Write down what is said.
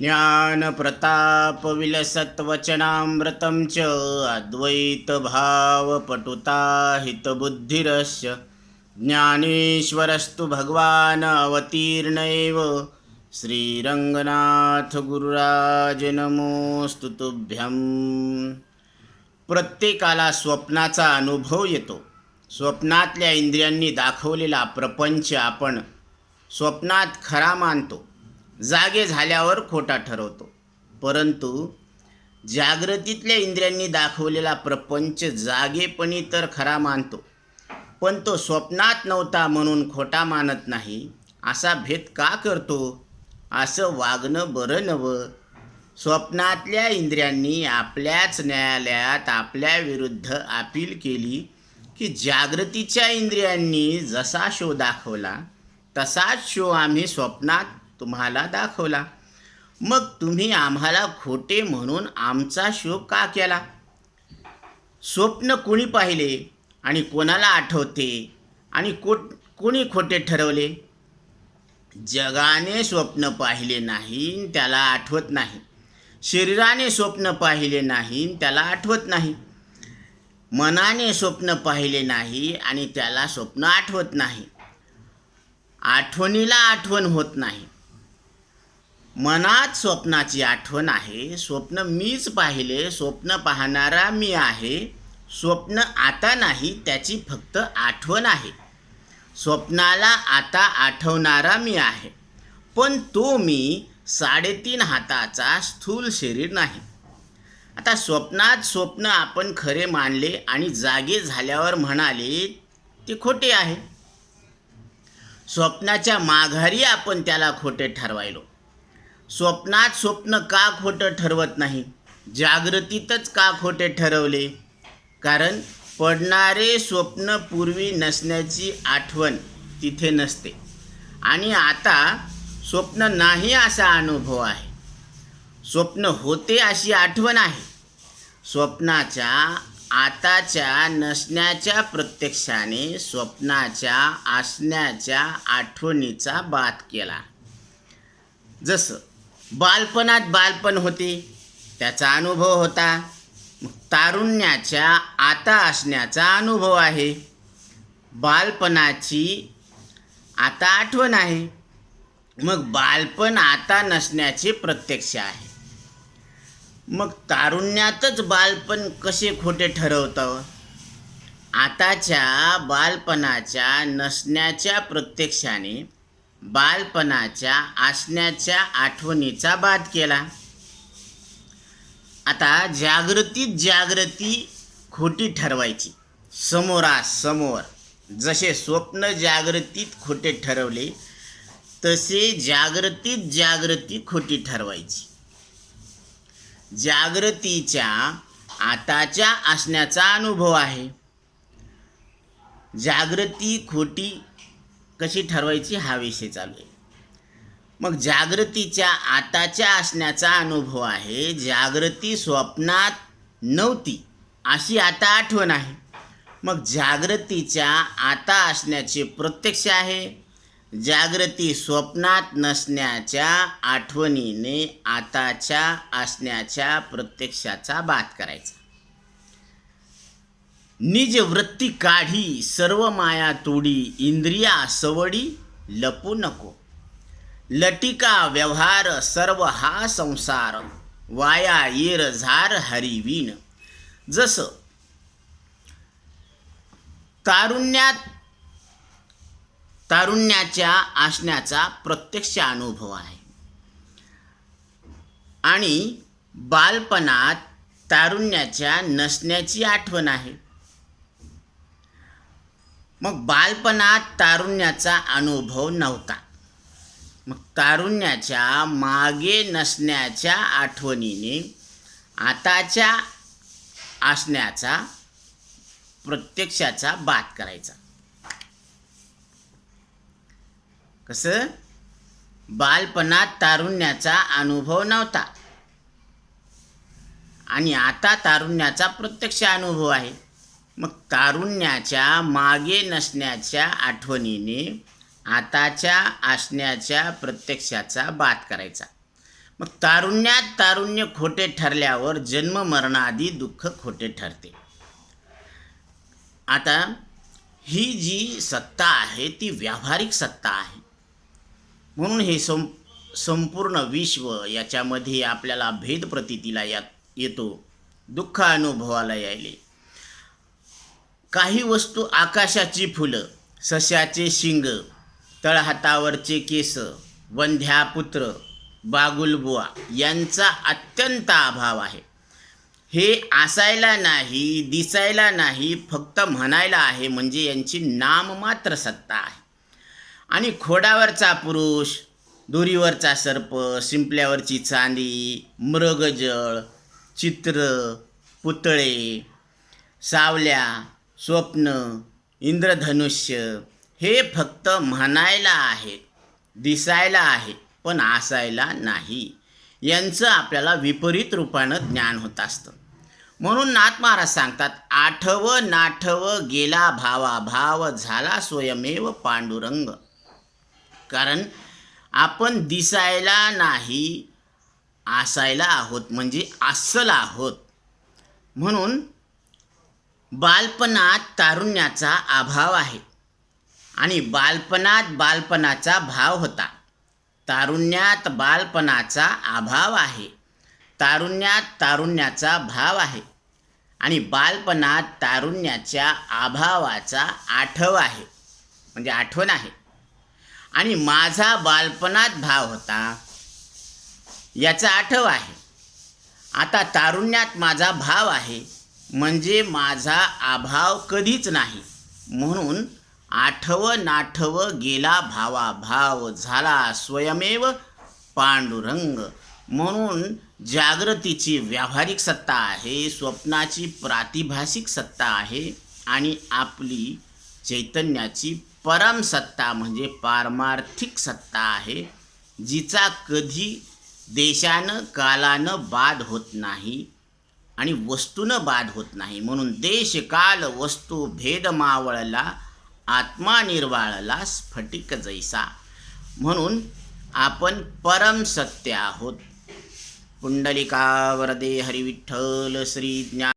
ज्ञानप्रतापविलसत्वचनामृतं च अद्वैतभावपटुताहितबुद्धिरस्य। ज्ञानेश्वरस्तु भगवान् अवतीर्ण एव श्रीरङ्गनाथगुरुराज नमोऽस्तु तुभ्यं प्रत्येकाला स्वप्नाचा अनुभव येतो. स्वप्नातल्या इंद्रियांनी दाखवलेला प्रपंच आपण स्वप्नात खरा मानतो. जागे झाल्यावर खोटा ठरवतो. परंतु जागृतीतल्या इंद्रियांनी दाखवलेला प्रपंच जागेपणी तर खरा मानतो. पण तो स्वप्नात नव्हता म्हणून खोटा मानत नाही असा भेद का करतो? असं वागणं बरं नवं. स्वप्नातल्या इंद्रियांनी आपल्याच न्यायालयात आपल्या विरुद्ध अपील केली की जागृतीच्या इंद्रियांनी जसा शो दाखवला तसाच शो आम्ही स्वप्नात तुम्हाला दाखवला. मग तुम्ही आम्हाला खोटे म्हणून आमचा शोक का केला? स्वप्न कोणी पाहिले आणि कोणाला आठवते? आणि को कोणी खोटे ठरवले? जगाने स्वप्न पाहिले नाही त्याला आठवत नाही. शरीराने स्वप्न पाहिले नाही त्याला आठवत नाही. मनाने स्वप्न पाहिले नाही आणि त्याला स्वप्न आठवत नाही. आठवणीला आठवण होत नाही. मनात स्वप्नाची आठवण आहे. स्वप्न मीच पाहिले. स्वप्न पाहणारा मी आहे. स्वप्न आता नाही त्याची फक्त आठवण आहे. स्वप्नाला आता आठवणारा मी आहे. पण तो मी साडेतीन हाताचा स्थूल शरीर नाही. आता स्वप्नात स्वप्न आपण खरे मानले आणि जागे झाल्यावर म्हणाले ते खोटे आहे. स्वप्नाच्या माघारी आपण त्याला खोटे ठरवायलो. स्वप्नात स्वप्न का खोटं ठरवत नाही? जागृतीतच का खोटे ठरवले? कारण पडणारे स्वप्न पूर्वी नसण्याची आठवण तिथे नसते. आणि आता स्वप्न नाही असा अनुभव आहे. स्वप्न होते अशी आठवण आहे. स्वप्नाच्या आताच्या नसण्याच्या प्रत्यक्षाने स्वप्नाच्या असण्याच्या आठवणीचा बात केला. जसं बालपणात बालपण होते त्याचा अनुभव होता. तारुण्याच्या आता असण्याचा अनुभव आहे. बालपणाची आता आठवण आहे. मग बालपण आता नसण्याचे प्रत्यक्ष आहे. मग तारुण्यातच बालपण कसे खोटे ठरवतं? आताच्या बालपणाच्या नसण्याच्या प्रत्यक्षाने बालपणाच्या असण्याच्या आठवणीचा बाद केला. आता जागृतीत जागृती खोटी ठरवायची. समोरासमोर जसे स्वप्न जागृतीत खोटे ठरवले तसे जागृतीत जागृती खोटी ठरवायची. जागृतीच्या आताच्या असण्याचा अनुभव आहे. जागृती खोटी कशी ठरवायची हा विषय चालू आहे. मग जागृतीच्या आताच्या असण्याचा अनुभव आहे जागृती स्वप्नात नव्हती अशी आता आठवण आहे. मग जागृतीच्या आता असण्याचे प्रत्यक्ष आहे जागृती स्वप्नात नसण्याच्या आठवणीने आताच्या असण्याच्या प्रत्यक्षाचा बात करायचा. निज वृत्ती काढी सर्व माया तोडी इंद्रिया सवडी लपू नको. लटिका व्यवहार सर्व हा संसार. वाया येर झार हरिवीण जसं तारुण्यात तारुण्याच्या असण्याचा प्रत्यक्ष अनुभव आहे. आणि बालपणात तारुण्याच्या नसण्याची आठवण आहे. मग बालपणात तारुण्याचा अनुभव नव्हता. मग तारुण्याच्या मागे नसण्याच्या आठवणीने आताच्या असण्याचा प्रत्यक्षाचा बात करायचा. कसं? बालपणात तारुण्याचा अनुभव नव्हता. आणि आता तारुण्याचा प्रत्यक्ष अनुभव आहे. मग तारुण्याच्या मागे नसण्याच्या आठवणीने आताच्या असण्याच्या प्रत्यक्षाचा बात करायचा. मग तारुण्यात तारुण्य खोटे ठरल्यावर जन्म मरणाआधी दुःख खोटे ठरते. आता ही जी सत्ता आहे ती व्यावहारिक सत्ता आहे. म्हणून हे सं संपूर्ण विश्व याच्यामध्ये आपल्याला भेद प्रतीतीला या येतो. दुःख अनुभवाला यायले. काही वस्तू आकाशाची फुलं सश्याचे शिंग तळहातावरचे केस वंध्यापुत्र बागुलबुवा यांचा अत्यंत अभाव आहे. हे असायला नाही दिसायला नाही फक्त म्हणायला आहे म्हणजे यांची नाममात्र सत्ता आहे. आणि खोडावरचा पुरुष दोरीवरचा सर्प शिंपल्यावरची चांदी मृगजळ चित्र पुतळे सावल्या स्वप्न इंद्रधनुष्य हे फक्त म्हणायला आहे दिसायला आहे पण असायला नाही. यांचं आपल्याला विपरीत रूपानं ज्ञान होत असतं. म्हणून नाथ महाराज सांगतात आठव नाठव गेला भावा भाव झाला स्वयमेव पांडुरंग. कारण आपण दिसायला नाही असायला आहोत म्हणजे अस्सल आहोत. म्हणून बालपणात तारुण्याचा अभाव आहे. आणि बालपणात बालपणाचा भाव होता. तारुण्यात बालपणाचा अभाव आहे. तारुण्यात तारुण्याचा भाव आहे. आणि बालपणात तारुण्याच्या अभावाचा आठव आहे. म्हणजे आठवण आहे. आणि माझा बालपणात भाव होता याचा आठव आहे. आता तारुण्यात माझा भाव आहे. म्हणजे माझा अभाव कधीच नाही. म्हणून आठव नाठव गेला भावा भाव झाला स्वयमेव पांडुरंग. म्हणून जागृतीची व्यावहारिक सत्ता आहे स्वप्नाची प्रातिभाषिक सत्ता आहे आणि आपली चैतन्याची परम सत्ता म्हणजे पारमार्थिक सत्ता आहे जिचा कधी देशानं कालानं बाद होत नाही. आणि वस्तूनं बाद होत नाही. म्हणून देश काल वस्तू भेद मावळला आत्मा निर्वाळला स्फटिक जैसा. म्हणून आपण परम सत्य आहोत. पुंडलिका वरदे हरिविठ्ठल श्री ज्ञान